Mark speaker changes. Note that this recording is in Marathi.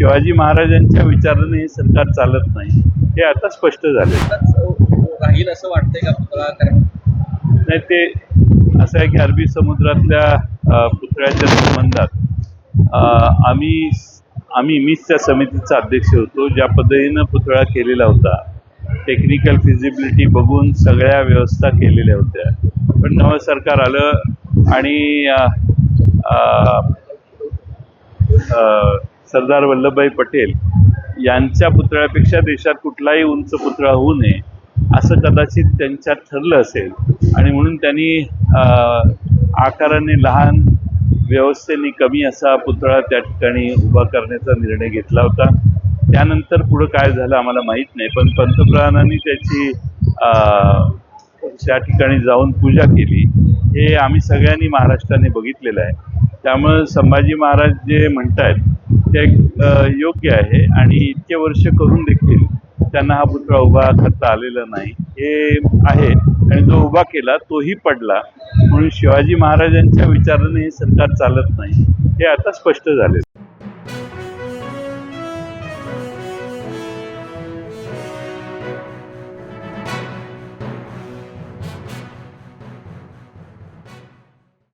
Speaker 1: शिवाजी महाराजांच्या विचाराने हे सरकार चालत नाही. हे आता स्पष्ट झाले.
Speaker 2: राहील असं वाटतंय का
Speaker 1: नाही ते असं आहे की अरबी समुद्रातल्या पुतळ्याच्या संबंधात आम्ही आम्ही मीच त्या समितीचा अध्यक्ष होतो ज्या पद्धतीनं पुतळा केलेला होता. टेक्निकल फिजिबिलिटी बघून सगळ्या व्यवस्था केलेल्या होत्या. पण नवं सरकार आलं आणि सरदार वल्लभभाई पटेल यांच्या पुतळ्यापेक्षा देशात कुठलाही उंच पुतळा होऊ नये असं कदाचित त्यांच्यात ठरलं असेल. आणि म्हणून त्यांनी आकाराने लहान व्यवस्थेने कमी असा पुतळा त्या ठिकाणी उभा करण्याचा निर्णय घेतला होता. त्यानंतर पुढं काय झालं आम्हाला माहीत नाही पण पंतप्रधानांनी त्याची त्या ठिकाणी जाऊन पूजा केली. हे आम्ही सगळ्यांनी महाराष्ट्राने बघितलेलं आहे. त्यामुळं संभाजी महाराज जे म्हणत आहेत अ, योग्य आहे आणि इतके वर्ष करून देखील त्यांना हा पुतळा उभा करता आलेला नाही. हे आहे आणि जो उभा केला तोही पडला. म्हणून शिवाजी महाराजांच्या विचाराने हे सरकार चालत नाही. हे आता स्पष्ट झाले